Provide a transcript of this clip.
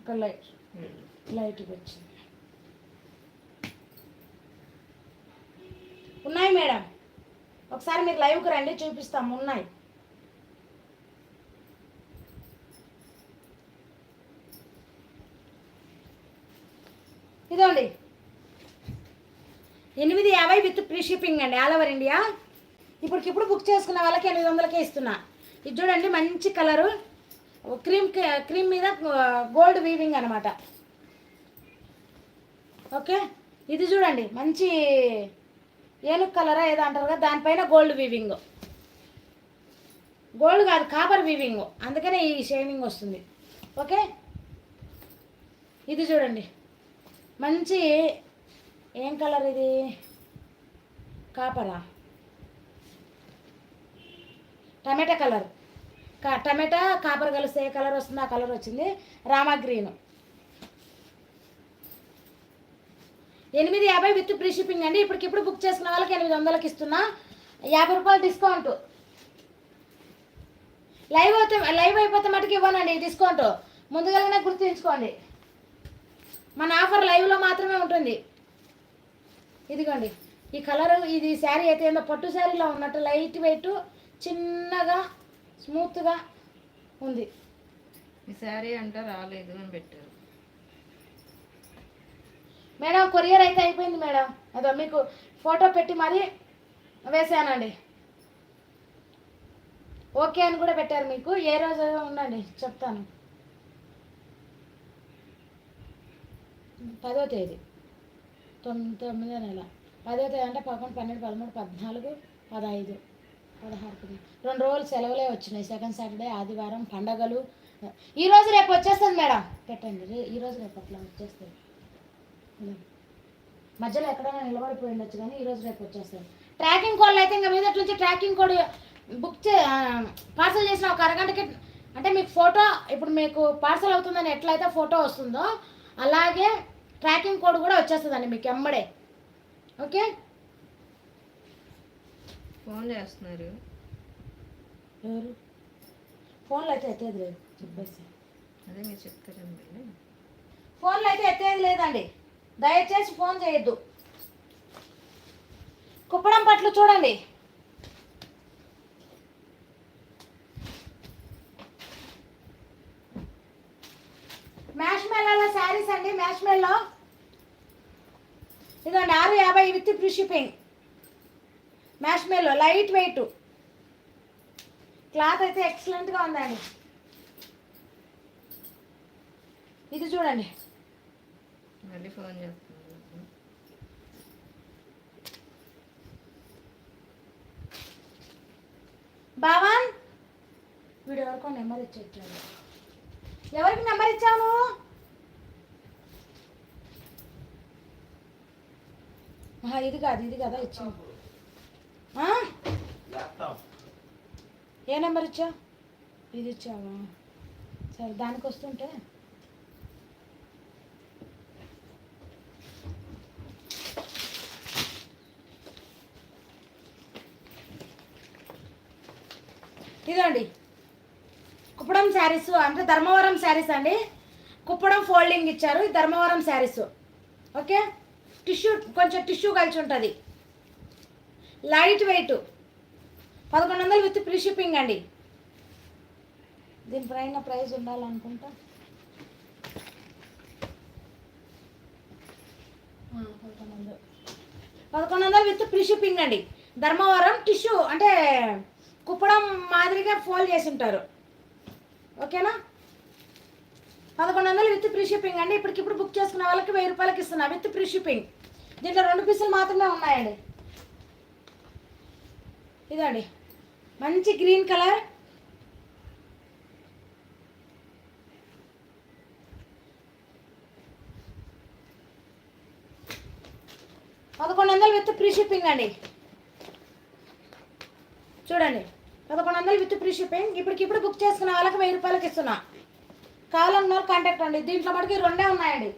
ఒక light light వచ్చింది ఉన్నాయి మేడం. ఒకసారి మీరు లైవ్కి రండి చూపిస్తాము ఉన్నాయి. ఇదండి ఎనిమిది యాభై విత్ ఫ్రీ షిప్పింగ్ అండి ఆల్ ఓవర్ ఇండియా. ఇప్పటికిప్పుడు బుక్ చేసుకున్న వాళ్ళకి ఎనిమిది వందలకే ఇస్తున్నా. ఇది చూడండి మంచి కలరు. క్రీమ్ క్రీమ్ మీద గోల్డ్ వీవింగ్ అనమాట ఓకే? ఇది చూడండి మంచి ఏనుగు కలరా ఏదో అంటారు కదా దానిపైన గోల్డ్ వీవింగ్ గోల్డ్ కాదు కాపర్ వీవింగ్ అందుకనే ఈ షైనింగ్ వస్తుంది. ఓకే? ఇది చూడండి మంచి ఏం కలర్ ఇది? కాపరా టమాటా కలర్. కా టమాటా కాపర్ కలిస్తే ఏ కలర్ వస్తుంది ఆ కలర్ వచ్చింది. రామా గ్రీన్. ఎనిమిది యాభై విత్ ఫ్రీ షిప్పింగ్ అండి. ఇప్పటికిప్పుడు బుక్ చేసుకున్న వాళ్ళకి ఎనిమిది వందలకి ఇస్తున్నా. యాభై రూపాయలు డిస్కౌంట్. లైవ్ అయితే లైవ్ అయిపోతే మటుకు ఇవ్వనండి డిస్కౌంట్. ముందుగానే గుర్తుంచుకోండి. మన ఆఫర్ లైవ్లో మాత్రమే ఉంటుంది. ఇదిగోండి. ఈ కలర్ ఇది శారీ అయితే ఏందో పట్టు శారీలో ఉన్నట్టు లైట్ వెయిట్ చిన్నగా స్మూత్గా ఉంది. ఈ శారీ అంటే రాలేదు అని పెట్టారు. మేడం కొరియర్ అయితే అయిపోయింది మేడం. అదో మీకు ఫోటో పెట్టి మరీ వేసానండి. ఓకే అని కూడా పెట్టారు మీకు. ఏ రోజు ఉండండి చెప్తాను. పదో తేదీ. తొమ్మిది తొమ్మిదో నెల పదో తేదీ అంటే పదకొండు పన్నెండు పదమూడు పద్నాలుగు పదహైదు పదహారు రెండు రోజులు సెలవులే వచ్చినాయి. సెకండ్ సాటర్డే ఆదివారం పండగలు. ఈరోజు రేపు వచ్చేస్తుంది మేడం. పెట్టండి. ఈరోజు ఈ రోజు రేపు అట్లా వచ్చేస్తుంది. మధ్యలో ఎక్కడైనా నిలబడిపోయి ఉండొచ్చు కానీ ఈరోజు రేపు వచ్చేస్తుంది. ట్రాకింగ్ కోడ్లు అయితే ఇంకా మీద నుంచి ట్రాకింగ్ కోడ్ బుక్ చే పార్సల్ చేసిన ఒక అరగంటకి అంటే మీకు ఫోటో ఇప్పుడు మీకు పార్సల్ అవుతుందని ఎట్లయితే ఫోటో వస్తుందో అలాగే ట్రాకింగ్ కోడ్ కూడా వచ్చేస్తుందండి మీకు ఎమ్మడే. ఓకే ఫోన్ చేస్తున్నారు. ఎవరు? ఫోన్లో అయితే ఎత్తేది లేదు చెప్పేసి. అదే మీరు చెప్తారని మళ్ళీ ఫోన్లో అయితే ఎత్తేది లేదండి. దయచేసి ఫోన్ చేయొద్దు. కుప్పడం పట్లు చూడండి. మెల్లలో శారీస్ అండి మ్యాష్ మెల్లో ఇదండి ఆరు యాభై with free shipping mash mellow light weight cloth అయితే ఎక్సలెంట్గా ఉందండి. ఇది చూడండి. మళ్ళీ ఫోన్ చేస్తున్నారు భావన్. వీడు ఎవరికో నెంబర్ ఇచ్చేట్లేదు. ఎవరికి నెంబర్ ఇచ్చావు ఇది కాదు ఇది కదా ఇచ్చాం ఏ నెంబర్ ఇచ్చావు ఇది ఇచ్చావా? సరే దానికి వస్తుంటే. ఇదండి కుప్పడం శారీస్ అంటే ధర్మవరం శారీస్ అండి. కుప్పడం ఫోల్డింగ్ ఇచ్చారు ఇది ధర్మవరం శారీస్. ఓకే? టిష్యూ కొంచెం టిష్యూ కలిసి ఉంటుంది. Light weight. పదకొండు వందలు విత్ ఫ్రీ షిప్పింగ్ అండి. దీని పైన ప్రైస్ ఉండాలనుకుంటా. పదకొండు వందలు. పదకొండు వందలు విత్ ఫ్రీ షిప్పింగ్ అండి. ధర్మవరం టిష్యూ అంటే కుప్పడం మాదిరిగా ఫోల్డ్ చేసి ఉంటారు. ఓకేనా? పదకొండు వందలు విత్ ఫ్రీ షిప్పింగ్ అండి. ఇప్పటికిప్పుడు బుక్ చేసుకున్న వాళ్ళకి వెయ్యి రూపాయలకి ఇస్తున్నా విత్ ఫ్రీ షిప్పింగ్. దీంట్లో రెండు పీసులు మాత్రమే ఉన్నాయండి. ఇదండి. మంచి గ్రీన్ కలర్. పదకొండు వందలు విత్ ఫ్రీ షిప్పింగ్ అండి. చూడండి. పదకొండు వందలు విత్ ఫ్రీ షిప్పింగ్. ఇప్పటికిప్పుడు బుక్ చేసుకున్న వాళ్ళకి వెయ్యి రూపాయలకి ఇస్తున్నా. కావాలన్న వాళ్ళు కాంటాక్ట్ అండి దీంట్లో మటుకు రెండే ఉన్నాయండి.